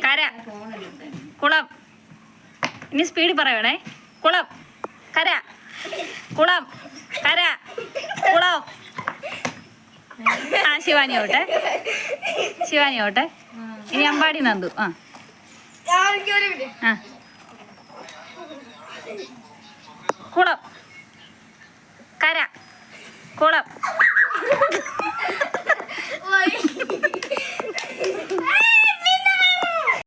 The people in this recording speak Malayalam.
കര. കുളം. ഇനി സ്പീഡ് പറയണേ. കുളം. കര. കുളം. കര. കുളം. ആ ശിവാനി ഓട്ടെ ശിവാനി ഓട്ടെ ഇനി അമ്പാടി നന്ദു. ആ. കുളം. കര. കുളം.